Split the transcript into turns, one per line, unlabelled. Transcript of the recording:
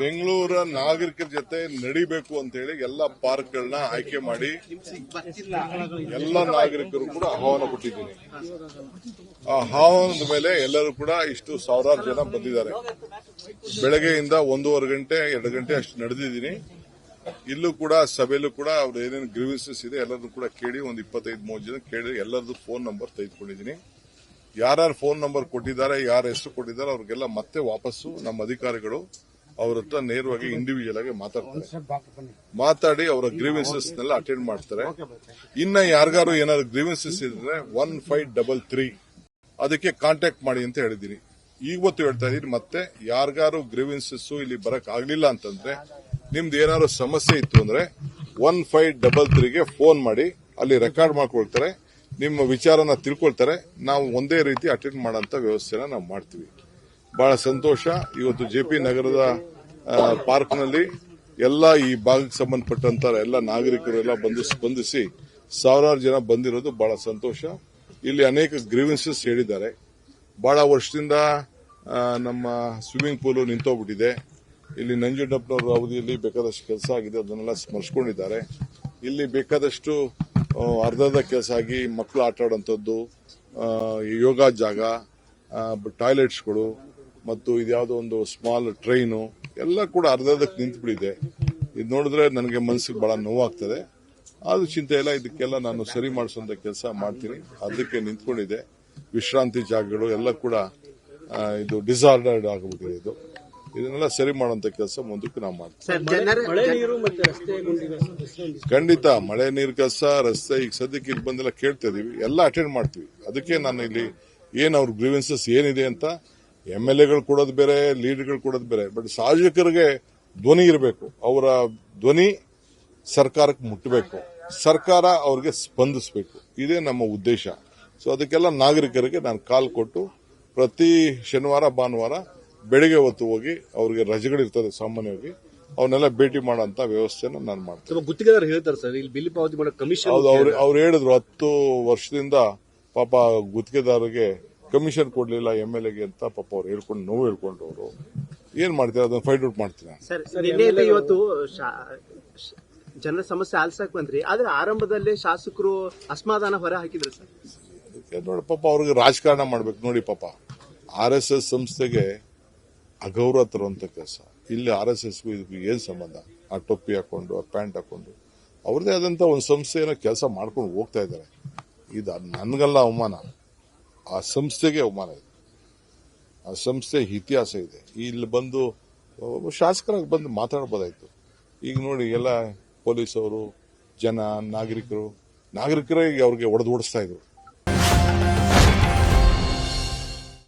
ಬೆಂಗಳೂರ ನಾಗರಿಕರ ಜೊತೆ ನಡಿಬೇಕು ಅಂತ ಹೇಳಿ ಎಲ್ಲ ಪಾರ್ಕ್ಗಳನ್ನ ಆಯ್ಕೆ ಮಾಡಿ ಎಲ್ಲ ನಾಗರಿಕರು ಕೂಡ ಆಹ್ವಾನ ಕೊಟ್ಟಿದ್ದೀನಿ. ಆ ಆಹ್ವಾನದ ಮೇಲೆ ಎಲ್ಲರೂ ಕೂಡ ಇಷ್ಟು ಸಾವಿರಾರು ಜನ ಬಂದಿದ್ದಾರೆ. ಬೆಳಗ್ಗೆಯಿಂದ ಒಂದೂವರೆ ಗಂಟೆ, ಎರಡು ಗಂಟೆ ಅಷ್ಟು ನಡೆದಿದ್ದೀನಿ. ಇಲ್ಲೂ ಕೂಡ ಸಭೆಯಲ್ಲೂ ಕೂಡ ಅವ್ರು ಏನೇನು ಗ್ರೀವೆನ್ಸಸ್ ಇದೆ ಎಲ್ಲರನ್ನೂ ಕೂಡ ಕೇಳಿ ಒಂದು ಇಪ್ಪತ್ತೈದು ಮೂವತ್ತು ಜನ ಕೇಳಿ ಎಲ್ಲರದ್ದು ಫೋನ್ ನಂಬರ್ ತೆಗೆದುಕೊಂಡಿದ್ದೀನಿ. ಯಾರ್ಯಾರು ಫೋನ್ ನಂಬರ್ ಕೊಟ್ಟಿದ್ದಾರೆ ಯಾರ ಹೆಸರು ಕೊಟ್ಟಿದ್ದಾರೆ ಅವ್ರಿಗೆಲ್ಲ ಮತ್ತೆ ವಾಪಸ್ಸು ನಮ್ಮ ಅಧಿಕಾರಿಗಳು ಅವ್ರ ಹತ್ರ ನೇರವಾಗಿ ಇಂಡಿವಿಜುವಲ್ ಆಗಿ ಮಾತಾಡ್ತಾರೆ. ಮಾತಾಡಿ ಅವರ ಗ್ರೀವೆನ್ಸಸ್ ನೆಲ್ಲ ಅಟೆಂಡ್ ಮಾಡ್ತಾರೆ. ಇನ್ನ ಯಾರಿಗಾರು ಏನಾದ್ರು ಗ್ರೀವೆನ್ಸಸ್ ಇದ್ರೆ ಒನ್ ಫೈವ್ ಡಬಲ್ ತ್ರೀ ಅದಕ್ಕೆ ಕಾಂಟ್ಯಾಕ್ಟ್ ಮಾಡಿ ಅಂತ ಹೇಳಿದ್ದೀನಿ. ಇವತ್ತು ಹೇಳ್ತಾ ಇದೀನಿ ಮತ್ತೆ ಯಾರಿಗಾರು ಗ್ರೀವೆನ್ಸಸ್ ಇಲ್ಲಿ ಬರಕ್ ಆಗ್ಲಿಲ್ಲ ಅಂತಂದ್ರೆ ನಿಮ್ದು ಏನಾದ್ರು ಸಮಸ್ಯೆ ಇತ್ತು ಅಂದ್ರೆ ಒನ್ ಫೈವ್ ಡಬಲ್ ತ್ರೀಗೆ ಫೋನ್ ಮಾಡಿ ಅಲ್ಲಿ ರೆಕಾರ್ಡ್ ಮಾಡ್ಕೊಳ್ತಾರೆ. ನಿಮ್ಮ ವಿಚಾರನ ತಿಳ್ಕೊಳ್ತಾರೆ. ನಾವು ಒಂದೇ ರೀತಿ ಅಟೆಂಡ್ ಮಾಡೋಂಥ ವ್ಯವಸ್ಥೆನ ನಾವು ಮಾಡ್ತೀವಿ. ಬಹಳ ಸಂತೋಷ. ಇವತ್ತು ಜೆ ಪಿ ನಗರದ ಪಾರ್ಕ್ನಲ್ಲಿ ಎಲ್ಲ ಈ ಭಾಗಕ್ಕೆ ಸಂಬಂಧಪಟ್ಟಂತ ಎಲ್ಲ ನಾಗರಿಕರು ಎಲ್ಲ ಬಂದು ಸ್ಪಂದಿಸಿ ಸಾವಿರಾರು ಜನ ಬಂದಿರೋದು ಬಹಳ ಸಂತೋಷ. ಇಲ್ಲಿ ಅನೇಕ ಗ್ರೀವೆನ್ಸಸ್ ಹೇಳಿದ್ದಾರೆ. ಬಹಳ ವರ್ಷದಿಂದ ನಮ್ಮ ಸ್ವಿಮ್ಮಿಂಗ್ ಪೂಲ್ ನಿಂತೋಗ್ಬಿಟ್ಟಿದೆ. ಇಲ್ಲಿ ನಂಜುಂಡಪ್ಪನವರ ಅವಧಿಯಲ್ಲಿ ಬೇಕಾದಷ್ಟು ಕೆಲಸ ಆಗಿದೆ, ಅದನ್ನೆಲ್ಲ ಸ್ಮರಿಸ್ಕೊಂಡಿದ್ದಾರೆ. ಇಲ್ಲಿ ಬೇಕಾದಷ್ಟು ಅರ್ಧದ ಕೆಲಸ ಆಗಿ ಮಕ್ಕಳು ಆಟ ಆಡೋಂಥದ್ದು ಯೋಗ ಜಾಗ ಟಾಯ್ಲೆಟ್ಸ್ಗಳು ಮತ್ತು ಇದ್ಯಾವುದೋ ಒಂದು ಸ್ಮಾಲ್ ಟ್ರೈನು, ಎಲ್ಲ ಕೂಡ ಅರ್ಧದಕ್ಕೆ ನಿಂತುಬಿಟ್ಟಿದೆ ಇದು ನೋಡಿದ್ರೆ ನನಗೆ ಮನಸ್ಸಿಗೆ ಬಹಳ ನೋವಾಗ್ತದೆ. ಆದ್ರೂ ಚಿಂತೆ ಇಲ್ಲ, ಇದಕ್ಕೆಲ್ಲ ನಾನು ಸರಿ ಮಾಡಿಸುವಂತ ಕೆಲಸ ಮಾಡ್ತೀನಿ. ಅದಕ್ಕೆ ನಿಂತ್ಕೊಂಡಿದೆ. ವಿಶ್ರಾಂತಿ ಜಾಗಗಳು ಎಲ್ಲ ಕೂಡ ಇದು ಡಿಸಾರ್ಡರ್ಡ್ ಆಗಿಬಿಟ್ಟಿದೆ ಇದು. ಇದನ್ನೆಲ್ಲ ಸರಿ ಮಾಡುವಂತ ಕೆಲಸ ಮುಂದಕ್ಕೆ ನಾವು ಮಾಡ್ತೀವಿ.
ಸರ್
ಮಳೆ ನೀರು ಮತ್ತೆ ರಸ್ತೆ ಗುಂಡಿಗಳು ರಸ್ತೆ ಒಂದು
ಖಂಡಿತ ಮಳೆ ನೀರು ಕಸ ರಸ್ತೆ ಈಗ ಸದ್ಯಕ್ಕೆ ಇಲ್ಲಿ ಬಂದೆಲ್ಲ ಕೇಳ್ತಾ ಇದೀವಿ. ಎಲ್ಲ ಅಟೆಂಡ್ ಮಾಡ್ತೀವಿ. ಅದಕ್ಕೆ ನಾನು ಇಲ್ಲಿ ಏನ್ ಅವ್ರ ಗ್ರೀವೆನ್ಸಸ್ ಏನಿದೆ ಅಂತ ಎಂ ಎಲ್ ಎಗಳು ಕೊಡೋದು ಬೇರೆ ಲೀಡರ್ಗಳು ಕೊಡೋದು ಬೇರೆ. ಬಟ್ ಸಾರ್ವಜನಿಕರಿಗೆ ಧ್ವನಿ ಇರಬೇಕು. ಅವರ ಧ್ವನಿ ಸರ್ಕಾರಕ್ಕೆ ಮುಟ್ಟಬೇಕು ಸರ್ಕಾರ ಅವ್ರಿಗೆ ಸ್ಪಂದಿಸಬೇಕು. ಇದೇ ನಮ್ಮ ಉದ್ದೇಶ. ಸೊ ಅದಕ್ಕೆಲ್ಲ ನಾಗರಿಕರಿಗೆ ನಾನು ಕಾಲ್ ಕೊಟ್ಟು ಪ್ರತಿ ಶನಿವಾರ ಭಾನುವಾರ ಬೆಳಿಗ್ಗೆ ಹೊತ್ತು ಹೋಗಿ ಅವ್ರಿಗೆ ರಜೆಗಳಿರ್ತದೆ ಸಾಮಾನ್ಯವಾಗಿ ಅವನ್ನೆಲ್ಲ ಭೇಟಿ ಮಾಡೋಂಥ ವ್ಯವಸ್ಥೆನ ನಾನು ಮಾಡ್ತೀನಿ.
ಗುತ್ತಿಗೆದಾರ ಹೇಳ್ತಾರೆ ಸರ್ ಇಲ್ಲಿ ಬಿಲ್ ಪಾವತಿ ಮಾಡೋ ಕಮಿಷನ್
ಹೌದು ಅವ್ರು ಅವ್ರು ಹೇಳಿದ್ರು ಹತ್ತು ವರ್ಷದಿಂದ ಪಾಪ ಗುತ್ತಿಗೆದಾರರಿಗೆ ಕಮಿಷನ್ ಕೊಡ್ಲಿಲ್ಲ ಎಂ ಎಲ್ ಎಗೆ ಅಂತ ಪಾಪ ಅವ್ರು ಹೇಳ್ಕೊಂಡು ನೋವು ಹೇಳ್ಕೊಂಡು ಅವರು. ಏನ್ ಮಾಡ್ತೀರಾ? ಅದನ್ನ ಫೈಂಡ್ ಔಟ್ ಮಾಡ್ತೀನಿ
ಸರ್ ಇವತ್ತು ಶಾ- ಶ- ಜನರ ಸಮಸ್ಯೆ ಆಲ್ಸಕ್ ಬಂದ್ರಿ. ಆದ್ರೆ ಆರಂಭದಲ್ಲೇ ಶಾಸಕರು ಅಸಮಾಧಾನ ಹೊರ ಹಾಕಿದ್ರು ಸರ್.
ಅದಕ್ಕೆ ನೋಡಿ ಪಾಪ ಅವ್ರಿಗೆ ರಾಜಕಾರಣ ಮಾಡ್ಬೇಕು ನೋಡಿ ಪಾಪ. ಆರ್ ಎಸ್ ಎಸ್ ಸಂಸ್ಥೆಗೆ ಅಗೌರವ ತರುವಂತ ಕೆಲಸ. ಇಲ್ಲಿ ಆರ್ ಎಸ್ ಎಸ್ಗೂ ಇದಕ್ಕೂ ಏನ್ ಸಂಬಂಧ? ಆ ಟೊಪ್ಪಿ ಹಾಕೊಂಡು, ಆ ಪ್ಯಾಂಟ್ ಹಾಕೊಂಡು. ಅವ್ರದೇ ಆದಂತ ಒಂದು ಸಂಸ್ಥೆಯನ್ನ ಕೆಲಸ ಮಾಡ್ಕೊಂಡು ಹೋಗ್ತಾ ಇದ್ದಾರೆ. ಇದು ನನ್ಗಲ್ಲ ಅವಮಾನ. ಆ ಸಂಸ್ಥೆಗೆ ಅವಮಾನ ಇದೆ. ಆ ಸಂಸ್ಥೆ ಇತಿಹಾಸ ಇದೆ. ಇಲ್ಲಿ ಬಂದು, ಶಾಸಕರಾಗಿ ಬಂದು ಮಾತಾಡ್ಬೋದಾಯ್ತು. ಈಗ ನೋಡಿ, ಎಲ್ಲ ಪೊಲೀಸವರು, ಜನ, ನಾಗರಿಕರು, ನಾಗರಿಕರೇ ಅವ್ರಿಗೆ ಹೊಡೆದು ಓಡಿಸ್ತಾ ಇದ್ರು.